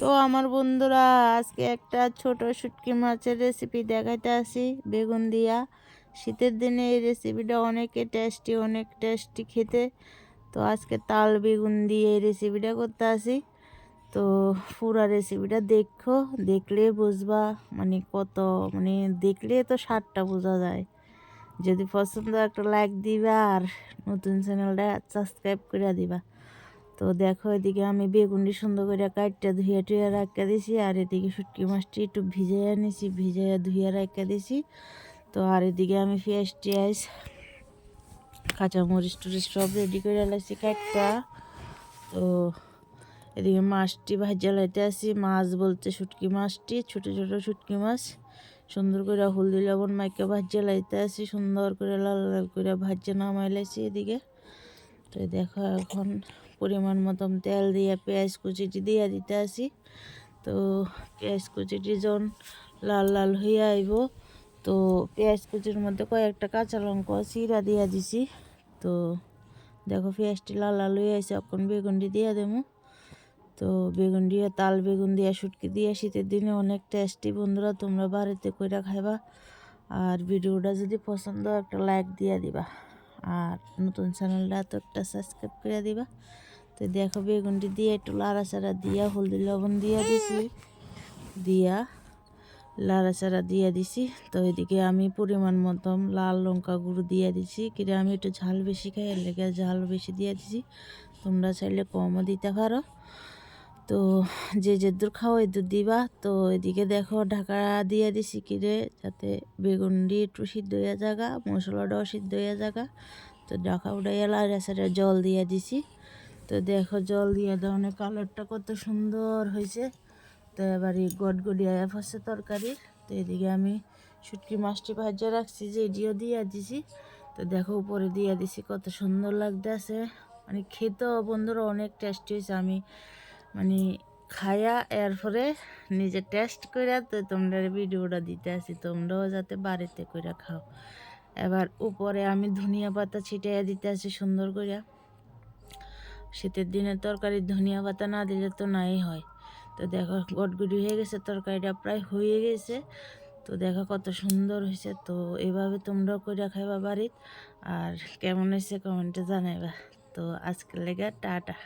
তো আমার বন্ধুরা, আজকে একটা ছোট শুটকি মাছের রেসিপি দেখাইতে আসি, বেগুন দিয়া। শীতের দিনে এই রেসিপিটা অনেকে টেস্টি অনেক টেস্টি খেতে। তো আজকে তাল, বেগুন দিয়ে এই রেসিপিটা করতে আসি। তো পুরো রেসিপিটা দেখো, দেখলে বুঝবা মানে কত মানে দেখলে তো স্বাদটা বোঝা যায়। যদি পছন্দ একটা লাইক দিবা আর নতুন চ্যানেলটা সাবস্ক্রাইব করে দিবা। তো দেখো, এদিকে আমি বেগুনটি সুন্দর করে কাটটা ধুয়ে টুয়ে রাখা দিছি, আর এদিকে শুটকি মাছটি একটু ভিজাইয়া নিছি, ভিজাইয়া ধুয়ে রাখা দিছি। তো আর এদিকে আমি পেঁয়াজ টিয়াজ কাঁচামরিচ টুরিচ সব রেডি করে লাগছি কাটটা তো এদিকে মাছটি ভাজা লাইতে আসি, মাছ বলতে শুটকি মাছটি, ছোট ছোট শুটকি মাছ। সুন্দর করে হলদি লবণ মাইকে ভাজা লাইতে আসি, সুন্দর করে লাল লাল করে ভাজা নামাই লাইছি এদিকে। তো দেখো এখন পরিমাণ মতন তেল দিয়ে পেঁয়াজ কুচিটি দিয়ে দিতে আসি। তো পেঁয়াজ কুচিটি যখন লাল লাল হয়ে আইব, তো পেঁয়াজ কুচির মধ্যে কয়েকটা কাঁচা লঙ্কা চিরা দিয়ে দিছি। তো দেখো পেঁয়াজটি লাল লাল হয়ে আছে এখন বেগুনটি দিয়ে দেবো। তো বেগুন দিয়ে, তাল বেগুন দিয়ে, শুটকি দিয়ে শীতের দিনে অনেক টেস্টি বন্ধুরা, তোমরা বাড়িতে কইরা খাইবা। আর ভিডিওটা যদি পছন্দ একটা লাইক দিয়ে দিবা। আর নতুন চ্যানেলটা তো একটা সাবস্ক্রাইব করে দিবা। তো দেখো বেগুনটি দিয়ে একটু লাড়াচাড়া দিয়া, হলদি লবণ দিয়া দিছি। দিয়া লাড়াচাড়া দিয়া দিছি। তো এদিকে আমি পরিমাণ মতন লাল লঙ্কা গুঁড়ো দিয়ে দিছি। কিরে, আমি একটু ঝাল বেশি খাই, এর লেগে ঝাল বেশি দিয়ে দিছি। তোমরা চাইলে কমও দিতে পারো। তো যে যে দূর খাও এদুর দিবা। তো এদিকে দেখো ঢাকা দিয়ে দিছি কিরে যাতে বেগুনটি একটু সিদ্ধ জায়গা মশলাটাও সিদ্ধ হয়ে জায়গা তো ঢাকা উঠাইয়া লাড়া জল দিয়ে দিছি। তো দেখো জল দিয়ে দেওয়ার কালারটা কত সুন্দর হয়েছে তো এবারে গটগড়িয়া ফসে তরকারি। তো এদিকে আমি শুটকি মাছটি ভাজা রাখছি যে এটিও দিয়ে দিছি। তো দেখো উপরে দিয়ে দিছি কত সুন্দর লাগতেছে। মানে খেতেও বন্ধুরা অনেক টেস্টি হয়েছে আমি মানে খায়া এরপরে নিজে টেস্ট করে তো তোমরা ভিডিওটা দিতে আসি তোমরাও যাতে বাড়িতে করে খাও। এবার উপরে আমি ধনিয়া পাতা ছিটিয়ে দিতে আসি সুন্দর করে শীতের দিনে তরকারি ধনিয়া পাতা না দিলে তো নাই হয়। তো দেখো গটগুড়ি হয়ে গেছে, তরকারিটা প্রায় হয়ে গেছে। তো দেখো কত সুন্দর হয়েছে তো এভাবে তোমরাও করে খাইবা বাড়ির আর কেমন হয়েছে কমেন্টে জানাইবা। তো আজকের লেগে, টাটা।